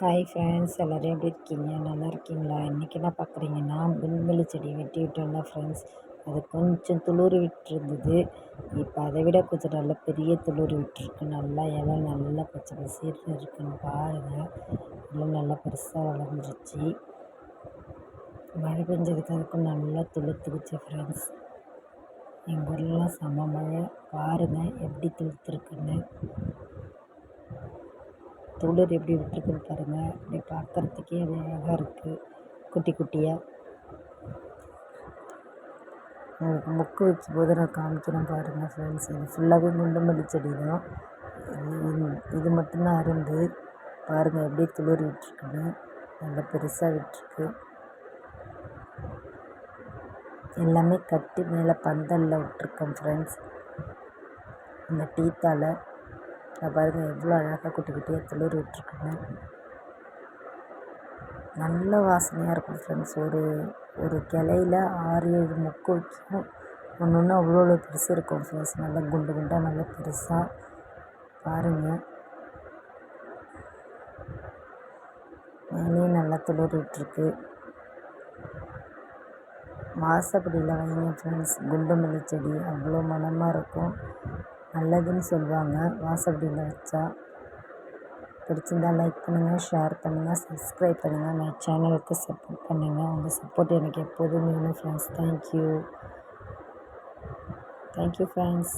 Hi friends எல்லோரும் எப்படி இருக்கீங்க? நல்லா இருக்கீங்களா? இன்றைக்கி என்ன பார்க்குறீங்கன்னா விண்வெளி செடி வெட்டி விட்டோம்ல ஃப்ரெண்ட்ஸ் அது கொஞ்சம் துளிர் விட்டுருந்தது. இப்போ அதை விட கொஞ்சம் நல்ல பெரிய துளிர் விட்டுருக்கு. நல்லா இலை நல்லா பச்சை பசீர்னு இருக்குன்னு பாருங்கள் எல்லாம் நல்லா பெருசாக வளர்ந்துருச்சு. மழை பெஞ்சதுக்கு அதுக்கும் நல்லா துளுத்துக்குச்சு ஃப்ரெண்ட்ஸ் எங்கள் ஊர்லாம் செம மழை. பாருங்கள் எப்படி துளுத்துருக்குன்னு துளிர் எப்படி விட்டுருக்குன்னு பாருங்கள் அப்படி பார்க்குறதுக்கே அழகாக இருக்குது குட்டி குட்டியாக உங்களுக்கு முக்கு வச்சு போது நான் காமிக்கிறேன் பாருங்கள் ஃப்ரெண்ட்ஸ் இது ஃபுல்லாகவே குண்டுமல்லி செடி தான் இது இது மட்டும்தான் அருந்து பாருங்கள் எப்படி துளிர் விட்டுருக்குன்னு. நல்லா பெருசாக விட்டுருக்கு. எல்லாமே கட்டி மேலே பந்தலில் விட்டுருக்கேன் ஃப்ரெண்ட்ஸ் இந்த டீத்தால். பாருங்கள் எவ்வளோ அழகாக குட்டி குட்டியாக துளிர் விட்டுருக்குங்க. நல்ல வாசனையாக இருக்கும் ஃப்ரெண்ட்ஸ் ஒரு ஒரு கிளையில ஆறு ஏழு மொக்கு வைக்கும். ஒன்று ஒன்று அவ்வளோ அவ்வளோ பெருசு இருக்கும் ஃப்ரெண்ட்ஸ் நல்லா குண்டு குண்டாக நல்லா பெருசாக பாருங்கள் மேலேயும் நல்லா துளிர் விட்டுருக்கு. வாசப்படியில் வைங்க ஃப்ரெண்ட்ஸ் குண்டு மல்லி செடி அவ்வளோ மணமாக இருக்கும். நல்லதுன்னு சொல்லுவாங்க. வாசப்படியில் வச்சா பிடிச்சிருந்தா லைக் பண்ணுங்கள் ஷேர் பண்ணுங்கள் சப்ஸ்கிரைப் பண்ணுங்கள் நான் சேனலுக்கு சப்போர்ட் பண்ணுங்கள் உங்கள் சப்போர்ட் எனக்கு எப்போதும் வேணும் ஃப்ரெண்ட்ஸ் தேங்க்யூ தேங்க்யூ ஃப்ரெண்ட்ஸ்